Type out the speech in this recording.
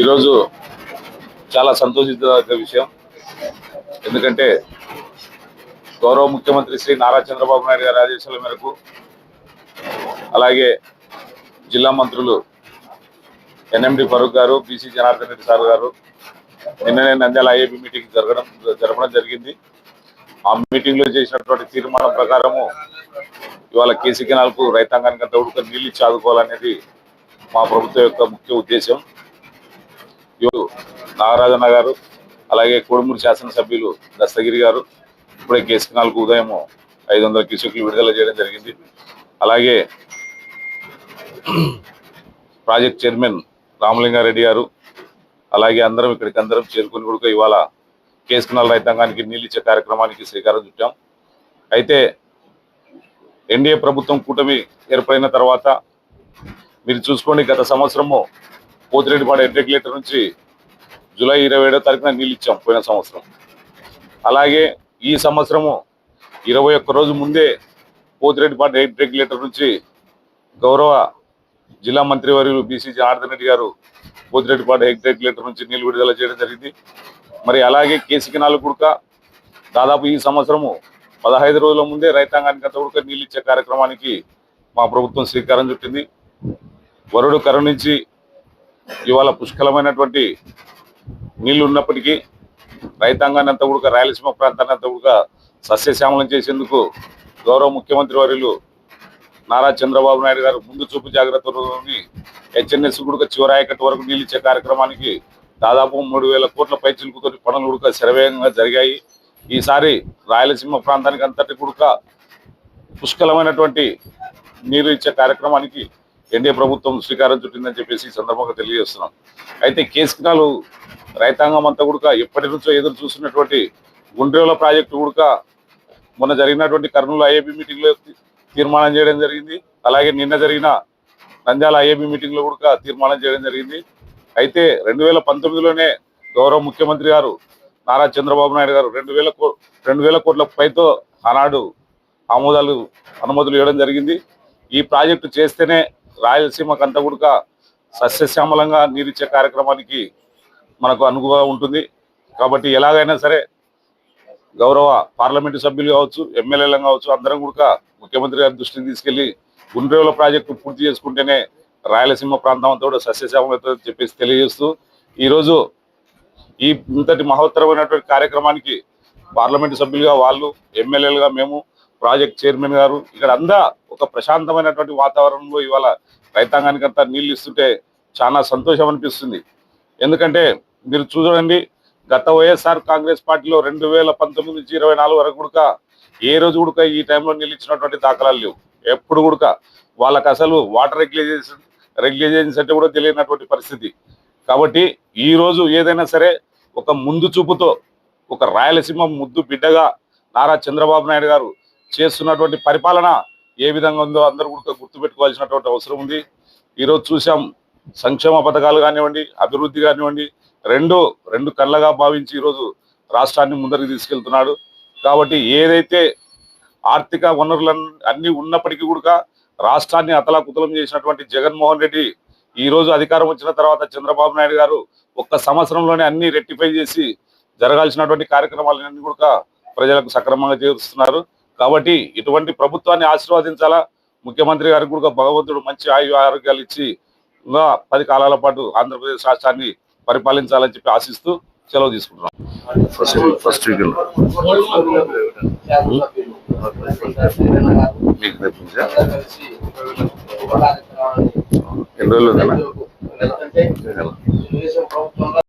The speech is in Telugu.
ఈరోజు చాలా సంతోషించదగ్గ విషయం. ఎందుకంటే గౌరవ ముఖ్యమంత్రి శ్రీ నారా చంద్రబాబు నాయుడు గారి ఆదేశాల మేరకు అలాగే జిల్లా మంత్రులు ఎన్ఎండి ఫరూక్ గారు బీసీ జనార్దన్ రెడ్డి సార్ గారు నిన్ననే నంద్యాల ఐఏబీ మీటింగ్ జరగడం జరపడం జరిగింది. ఆ మీటింగ్లో చేసినటువంటి తీర్మానం ప్రకారము ఇవాళ కేసీ కెనాల్కు రైతాంగానికి అంతా ఉడక నీళ్ళు చాదుకోవాలనేది మా ప్రభుత్వం యొక్క ముఖ్య ఉద్దేశం. ఇవాళ నాగరాజన్న గారు అలాగే కోడుమూరు శాసనసభ్యులు దస్తగిరి గారు. ఇప్పుడే కేసు నాలుగు ఉదయం ఐదు వందల క్యూసెక్లు విడుదల చేయడం జరిగింది. అలాగే ప్రాజెక్ట్ చైర్మన్ రామలింగారెడ్డి గారు అలాగే అందరం ఇక్కడికి అందరం చేరుకుని కూడా ఇవాళ కేసుకున్నాల రైతాంగానికి నీళ్ళిచ్చే కార్యక్రమానికి శ్రీకారం చుట్టాం. అయితే ఎన్డీఏ ప్రభుత్వం కూటమి ఏర్పడిన తర్వాత మీరు చూసుకోండి గత సంవత్సరము పోతిరెడ్డిపాడు రెగ్యులేటర్ నుంచి జూలై ఇరవై ఏడో తారీఖున నీళ్ళు ఇచ్చాం పోయిన సంవత్సరం. అలాగే ఈ సంవత్సరము ఇరవై ఒక్క రోజు ముందే పోతిరెడ్డిపాడు రెగ్యులేటర్ నుంచి గౌరవ జిల్లా మంత్రివర్యులు బీసీ జనార్దన్ రెడ్డి గారు పోతిరెడ్డిపాడు రెగ్యులేటర్ నుంచి నీళ్ళు విడుదల చేయడం జరిగింది. మరి అలాగే కేసీకి నాలుగు కుడక దాదాపు ఈ సంవత్సరము పదహైదు రోజుల ముందే రైతాంగానికి అంత ఉడక నీళ్ళు ఇచ్చే కార్యక్రమానికి మా ప్రభుత్వం శ్రీకారం చుట్టింది. వరుడు కరుణించి ఇవాళ పుష్కలమైనటువంటి నీళ్ళు ఉన్నప్పటికీ రైతాంగాన్ని అంతా కూడా రాయలసీమ ప్రాంతాన్ని అంతా కూడా సస్యశ్యామలం చేసేందుకు గౌరవ ముఖ్యమంత్రి వర్యులు నారా చంద్రబాబు నాయుడు గారు ముందు చూపు జాగ్రత్తలోని హెచ్ఎన్ఎస్ కూడా చివరాయకటి వరకు నీళ్ళు ఇచ్చే కార్యక్రమానికి దాదాపు మూడు వేల కోట్ల పైచిలుకుతో పనులు కూడా శరవేగంగా జరిగాయి. ఈసారి రాయలసీమ ప్రాంతానికి అంతటి కూడా పుష్కలమైనటువంటి నీరు ఇచ్చే కార్యక్రమానికి ఎన్డీఏ ప్రభుత్వం శ్రీకారం చుట్టిందని చెప్పేసి సందర్భంగా తెలియజేస్తున్నాం. అయితే కేసుకినాలు రైతాంగం అంతా కూడా ఎప్పటి నుంచో ఎదురు చూస్తున్నటువంటి గుండ్రేవుల ప్రాజెక్టు కూడా మొన్న జరిగినటువంటి కర్నూలు ఐఏబీ మీటింగ్లో తీర్మానం చేయడం జరిగింది. అలాగే నిన్న జరిగిన నంద్యాల ఐఏబీ మీటింగ్లో కూడా తీర్మానం చేయడం జరిగింది. అయితే రెండు వేల పంతొమ్మిదిలోనే గౌరవ ముఖ్యమంత్రి గారు నారా చంద్రబాబు నాయుడు గారు రెండు వేల కో రెండు వేల కోట్ల పైతో ఆనాడు ఆమోదాలు అనుమతులు ఇవ్వడం జరిగింది. ఈ ప్రాజెక్టు చేస్తేనే రాయలసీమకు అంతా కూడా సస్యశ్యామలంగా నీరిచ్చే కార్యక్రమానికి మనకు అనుగుగా ఉంటుంది. కాబట్టి ఎలాగైనా సరే గౌరవ పార్లమెంటు సభ్యులు కావచ్చు ఎమ్మెల్యేలు కావచ్చు అందరం కూడా ముఖ్యమంత్రి గారి దృష్టిని తీసుకెళ్ళి గుండ్రేవుల ప్రాజెక్టు పూర్తి చేసుకుంటేనే రాయలసీమ ప్రాంతం అంతా కూడా సస్యశ్యామం చెప్పేసి తెలియజేస్తూ ఈరోజు ఈ ఇంతటి మహోత్తరమైనటువంటి కార్యక్రమానికి పార్లమెంటు సభ్యులుగా వాళ్ళు ఎమ్మెల్యేలుగా మేము ప్రాజెక్ట్ చైర్మన్ గారు ఇక్కడ అందా ఒక ప్రశాంతమైనటువంటి వాతావరణంలో ఇవాళ రైతాంగానికి అంతా నీళ్ళు ఇస్తుంటే చాలా సంతోషం అనిపిస్తుంది. ఎందుకంటే మీరు చూడండి గత వైఎస్ఆర్ కాంగ్రెస్ పార్టీలో రెండు వేల పంతొమ్మిది నుంచి ఇరవై నాలుగు వరకు కూడా ఏ రోజు కూడా ఈ టైంలో నిలిచినటువంటి దాఖలాలు లేవు. ఎప్పుడు కూడా వాళ్ళకి అసలు వాటర్ రెగ్యులేషన్ రెగ్యులేషన్స్ అంటే కూడా తెలియనటువంటి పరిస్థితి. కాబట్టి ఈ రోజు ఏదైనా సరే ఒక ముందు చూపుతో ఒక రాయలసీమ ముద్దు బిడ్డగా నారా చంద్రబాబు నాయుడు గారు చేస్తున్నటువంటి పరిపాలన ఏ విధంగా ఉందో అందరూ కూడా గుర్తుపెట్టుకోవాల్సినటువంటి అవసరం ఉంది. ఈరోజు చూసాం సంక్షేమ పథకాలు కానివ్వండి అభివృద్ధి కానివ్వండి రెండు రెండు కళ్ళగా భావించి ఈరోజు రాష్ట్రాన్ని ముందరికి తీసుకెళ్తున్నాడు. కాబట్టి ఏదైతే ఆర్థిక వనరులు అన్ని ఉన్నప్పటికీ కూడా రాష్ట్రాన్ని అతలాకుతలం చేసినటువంటి జగన్మోహన్ రెడ్డి ఈ రోజు అధికారం వచ్చిన తర్వాత చంద్రబాబు నాయుడు గారు ఒక్క సంవత్సరంలోనే అన్ని రెక్టిఫై చేసి జరగాల్సినటువంటి కార్యక్రమాలన్నీ కూడా ప్రజలకు సక్రమంగా చేరుస్తున్నారు. కాబట్టి ఇటువంటి ప్రభుత్వాన్ని ఆశీర్వదించాలా? ముఖ్యమంత్రి గారికి కూడా భగవంతుడు మంచి ఆయు ఆరోగ్యాలు ఇచ్చి ఇంకా పది కాలాల పాటు ఆంధ్రప్రదేశ్ రాష్ట్రాన్ని పరిపాలించాలని చెప్పి ఆశిస్తూ సెలవు తీసుకుంటున్నాం. ఎన్ని రోజులు